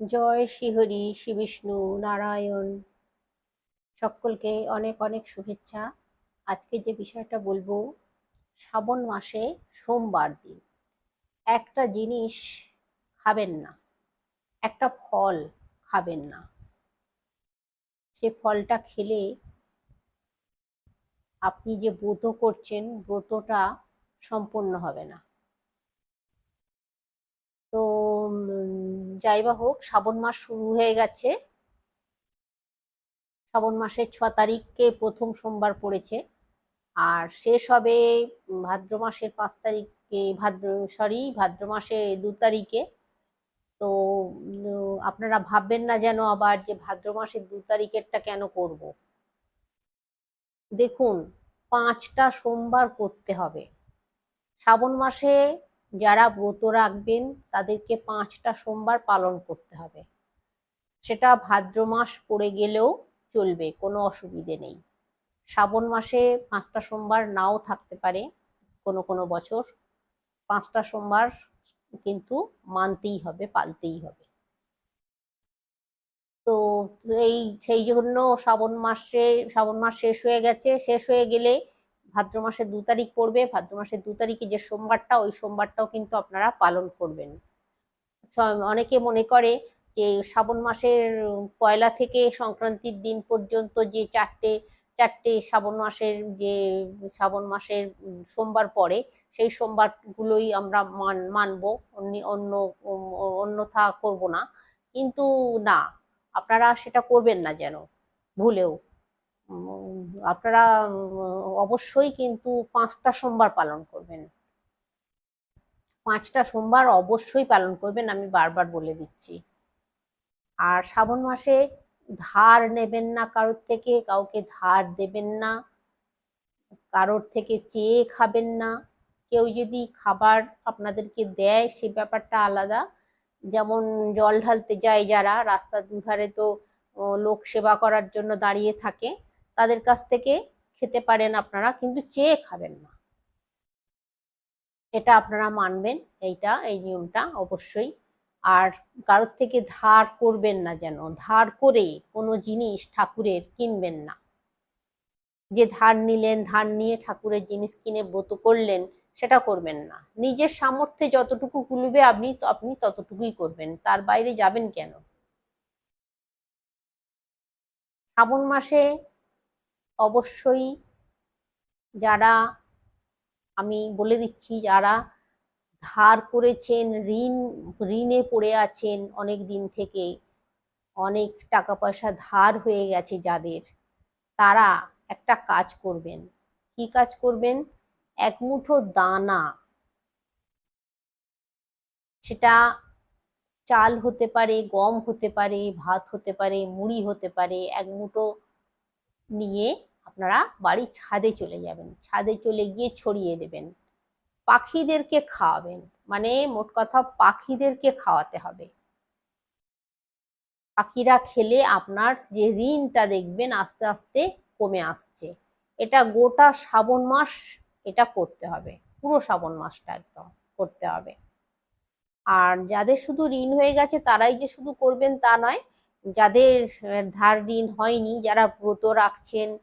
জয় শ্রীহরি শ্রী বিষ্ণু, নারায়ণ, সকলকে অনেক অনেক শুভেচ্ছা। আজকে যে বিষয়টা বলব, শ্রাবণ মাসে সোমবার দিন। একটা জিনিস খাবেন না, একটা ফল খাবেন না। সে ফলটা খেলে আপনি যে ব্রত করছেন, ব্রতটা সম্পূর্ণ হবে না। তো যাই বা হোক, শ্রাবণ মাস শুরু হয়ে গেছে। শ্রাবণ মাসের ছ তারিখে প্রথম সোমবার পড়েছে। আর শেষ হবে ভাদ্র মাসের পাঁচ তারিখে, ভাদ্র সরি ভাদ্র মাসে দু তারিখে। তো, আপনারা ভাববেন না যেন আবার যে ভাদ্র মাসের দু তারিখেরটা কেন করব। দেখুন, পাঁচটা সোমবার করতে হবে। শ্রাবণ মাসে যারা ব্রত রাখবেন, তাদেরকে পাঁচটা সোমবার পালন করতে হবে। সেটা ভাদ্র মাস পড়ে গেলেও চলবে, কোনো অসুবিধে নেই। শ্রাবণ মাসে পাঁচটা সোমবার নাও থাকতে পারে, কোনো কোনো বছর। পাঁচটা সোমবার কিন্তু মানতেই হবে, পালতেই হবে। তো এই, সেই জন্য শ্রাবণ মাসে, শ্রাবণ মাস শেষ হয়ে গেছে, শেষ হয়ে গেলে ভাদ্র মাসের দু তারিখ পড়বে, ভাদ্র মাসের দু তারিখে যে সোমবারটা, ওই সোমবারটাও কিন্তু আপনারা পালন করবেন। অনেকে মনে করে যে শ্রাবণ মাসের পয়লা থেকে সংক্রান্তির দিন পর্যন্ত যে চারটে চারটে শ্রাবণ মাসের যে শ্রাবণ মাসের সোমবার পড়ে, সেই সোমবারগুলোই আমরা মান, মানবো, অন্য অন্য, অন্যথা করব না। কিন্তু না, আপনারা সেটা করবেন না যেন, ভুলেও। আপনারা অবশ্যই কিন্তু পাঁচটা সোমবার পালন করবেন। পাঁচটা সোমবার অবশ্যই পালন করবেন, আমি বারবার বলে দিচ্ছি। আর শ্রাবণ মাসে ধার নেবেন না কারোর থেকে, কাউকে ধার দেবেন না, কারোর থেকে চেয়ে খাবেন না। কেউ যদি খাবার আপনাদেরকে দেয়, সে ব্যাপারটা আলাদা। যেমন জল ঢালতে যায় যারা, রাস্তার দুধারে তো লোক সেবা করার জন্য দাঁড়িয়ে থাকে। তাদের কাছ থেকে খেতে পারেন আপনারা, কিন্তু চেয়ে খাবেন না। এটা আপনারা মানবেন, এইটা, এই নিয়মটা অবশ্যই। আর কারোর থেকে ধার করবেন না যেন, ধার করে কোনো জিনিস ঠাকুরের কিনবেন না। যে ধার নিলেন, ধার নিয়ে ঠাকুরের জিনিস কিনে ব্রত করলেন, সেটা করবেন না। নিজের সামর্থ্যে যতটুকু কুলবে আপনি আপনি ততটুকুই করবেন, তার বাইরে যাবেন কেন? শ্রাবণ মাসে অবশ্যই যারা, আমি বলে দিচ্ছি, যারা ধার করেছেন, ঋণ, ঋণে পড়ে আছেন অনেক দিন থেকে, অনেক টাকা পয়সা ধার হয়ে গেছে যাদের, তারা একটা কাজ করবেন। কি কাজ করবেন? এক মুঠো দানা। সেটা চাল হতে পারে, গম হতে পারে, ভাত হতে পারে, মুড়ি হতে পারে, এক মুঠো নিয়ে আপনারা বাড়ির ছাদে চলে যাবেন। ছাদে চলে গিয়ে ছড়িয়ে দেবেন। পাখিদেরকে খাওয়াবেন। মানে মোট কথা পাখিদেরকে খাওয়াতে হবে। পাখিরা খেলে আপনার যে ঋণটা দেখবেন আস্তে আস্তে কমে আসছে। এটা গোটা শ্রাবণ মাস এটা করতে হবে। পুরো শ্রাবণ মাসটা একদম করতে হবে। আর যাদের শুধু ঋণ হয়ে গেছে তারাই যে শুধু করবেন তা নয় যাদের ধার ঋণ হয়নি, যারা ব্রত রাখছেন,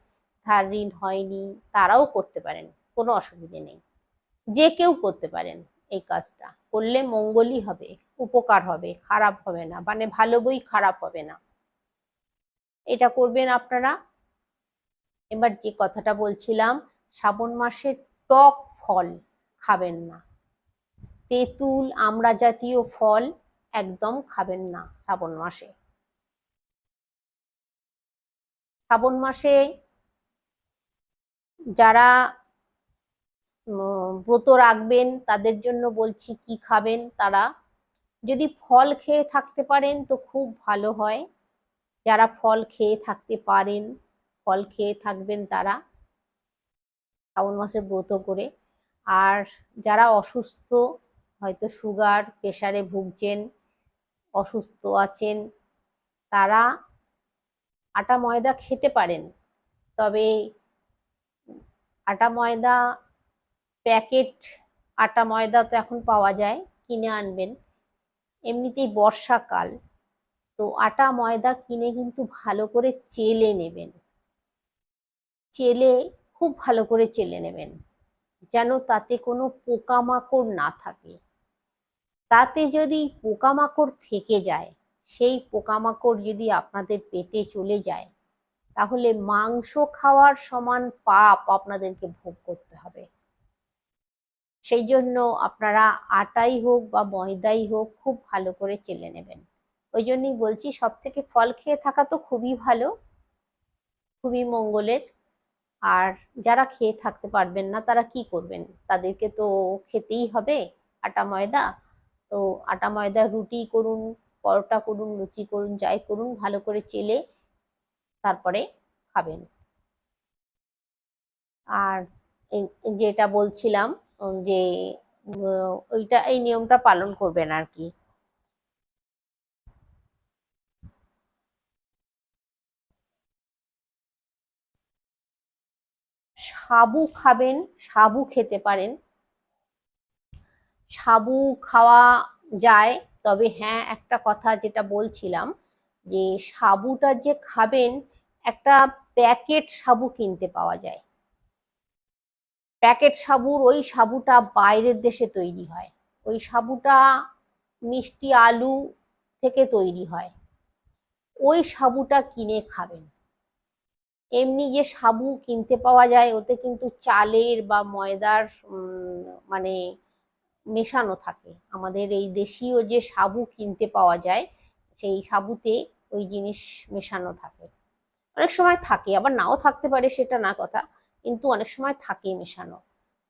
ধার ঋণ হয়নি, তারাও করতে পারেন, কোনো অসুবিধে নেই। যে কেউ করতে পারেন এই কাজটা। করলে মঙ্গলই হবে, উপকার হবে, খারাপ হবে না মানে ভালো বই খারাপ হবে না। এটা করবেন আপনারা। এবার যে কথাটা বলছিলাম, শ্রাবণ মাসে টক ফল খাবেন না। তেঁতুল, আমড়া জাতীয় ফল একদম খাবেন না শ্রাবণ মাসে। শ্রাবণ মাসে যারা ব্রত রাখবেন, তাদের জন্য বলছি কি খাবেন তারা? যদি ফল খেয়ে থাকতে পারেন তো খুব ভালো হয়। যারা ফল খেয়ে থাকতে পারেন, ফল খেয়ে থাকবেন তারা শ্রাবণ মাসে ব্রত করে। আর যারা অসুস্থ, হয়তো সুগার, প্রেসারে ভুগছেন, অসুস্থ আছেন, তারা আটা ময়দা খেতে পারেন। তবে আটা ময়দা প্যাকেট আটা ময়দা তো এখন পাওয়া যায়, কিনে আনবেন। এমনিতেই বর্ষাকাল, তো আটা ময়দা কিনে কিন্তু ভালো করে চেলে নেবেন। চেলে খুব ভালো করে চেলে নেবেন, যেন তাতে কোনো পোকামাকড় না থাকে। তাতে যদি পোকামাকড় থেকে যায় সেই পোকামাকড় যদি আপনাদের পেটে চলে যায়, তাহলে মাংস খাওয়ার সমান পাপ আপনাদেরকে ভোগ করতে হবে। সেই জন্য আপনারা আটাই হোক বা ময়দাই হোক খুব ভালো করে চেলে নেবেন। ওই জন্যই বলছি সব থেকে ফল খেয়ে থাকা তো খুবই ভালো, খুবই মঙ্গলের। আর যারা খেয়ে থাকতে পারবেন না, তারা কি করবেন? তাদেরকে তো খেতেই হবে আটা ময়দা। তো আটা ময়দা রুটি করুন পরোটা করুন, লুচি করুন, যাই করুন, ভালো করে চেলে তারপরে খাবেন। আর যেটা বলছিলাম যে ওইটা এই নিয়মটা পালন করবেন আর কি। সাবু খাবেন, সাবু খেতে পারেন। সাবু খাওয়া যায় তবে হ্যাঁ একটা কথা যেটা বলছিলাম যে সাবুটা যে খাবেন, একটা প্যাকেট সাবু কিনতে পাওয়া যায়। প্যাকেট সাবুর ওই সাবুটা বাইরের দেশে তৈরি হয়। ওই সাবুটা মিষ্টি আলু থেকে তৈরি হয়। ওই সাবুটা কিনে খাবেন। এমনি যে সাবু কিনতে পাওয়া যায়, ওতে কিন্তু চালের বা ময়দার মানে মেশানো থাকে। আমাদের এই দেশীয় যে সাবু কিনতে পাওয়া যায়, সেই সাবুতে ওই জিনিস মেশানো থাকে। অনেক সময় থাকে, আবার নাও থাকতে পারে সেটা না কথা, কিন্তু অনেক সময় থাকে মেশানো।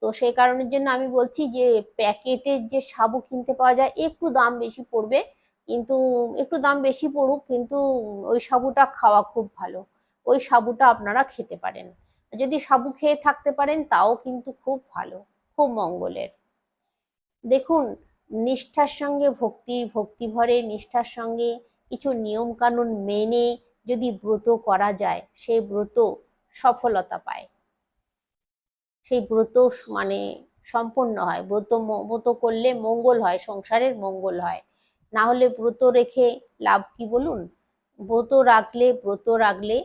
তো সেই কারণের জন্য আমি বলছি যে, প্যাকেটের যে সাবু কিনতে পাওয়া যায়, একটু দাম বেশি পড়বে, কিন্তু একটু দাম বেশি পড়ুক, কিন্তু ওই সাবুটা খাওয়া খুব ভালো। ওই সাবুটা আপনারা খেতে পারেন। যদি সাবু খেয়ে থাকতে পারেন, তাও কিন্তু খুব ভালো, খুব মঙ্গলের। দেখুন, নিষ্ঠার সঙ্গে ভক্তির ভক্তি ভরে, নিষ্ঠার সঙ্গে কিছু নিয়ম কানুন মেনে যদি ব্রত করা যায়, সেই ব্রত সফলতা পায়। সেই ব্রত মানে সম্পন্ন হয়। ব্রত ব্রত করলে মঙ্গল হয়, সংসারের মঙ্গল হয়। না হলে ব্রত রেখে লাভ কি বলুন? ব্রত রাখলে ব্রত রাখলে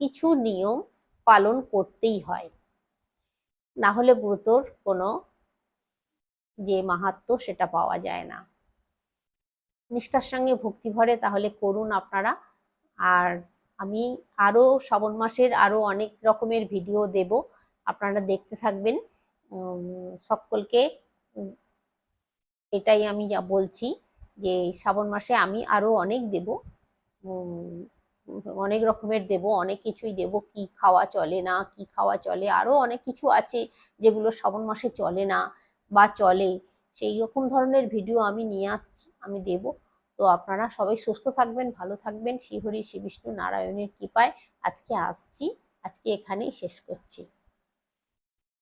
কিছু নিয়ম পালন করতেই হয়। না হলে ব্রতর কোনো যে মাহাত্ম সেটা পাওয়া যায় না। নিষ্ঠার সঙ্গে ভক্তি ভরে তাহলে করুন আপনারা। আর আমি আরও শ্রাবণ মাসের আরও অনেক রকমের ভিডিও দেব। আপনারা দেখতে থাকবেন। সকলকে এটাই আমি যা বলছি যে শ্রাবণ মাসে আমি আরও অনেক দেব। অনেক রকমের দেব, অনেক কিছুই দেব। কি খাওয়া চলে না, কি খাওয়া চলে আরও অনেক কিছু আছে যেগুলো শ্রাবণ মাসে চলে না। বা চলে সেই রকম ধরনের ভিডিও আমি নিয়ে আসছি, আমি দেব। তো আপনারা সবাই সুস্থ থাকবেন, ভালো থাকবেন। শ্রীহরি শ্রী বিষ্ণু নারায়ণের কৃপায় আজকে আসছি। আজকে এখানেই শেষ করছি।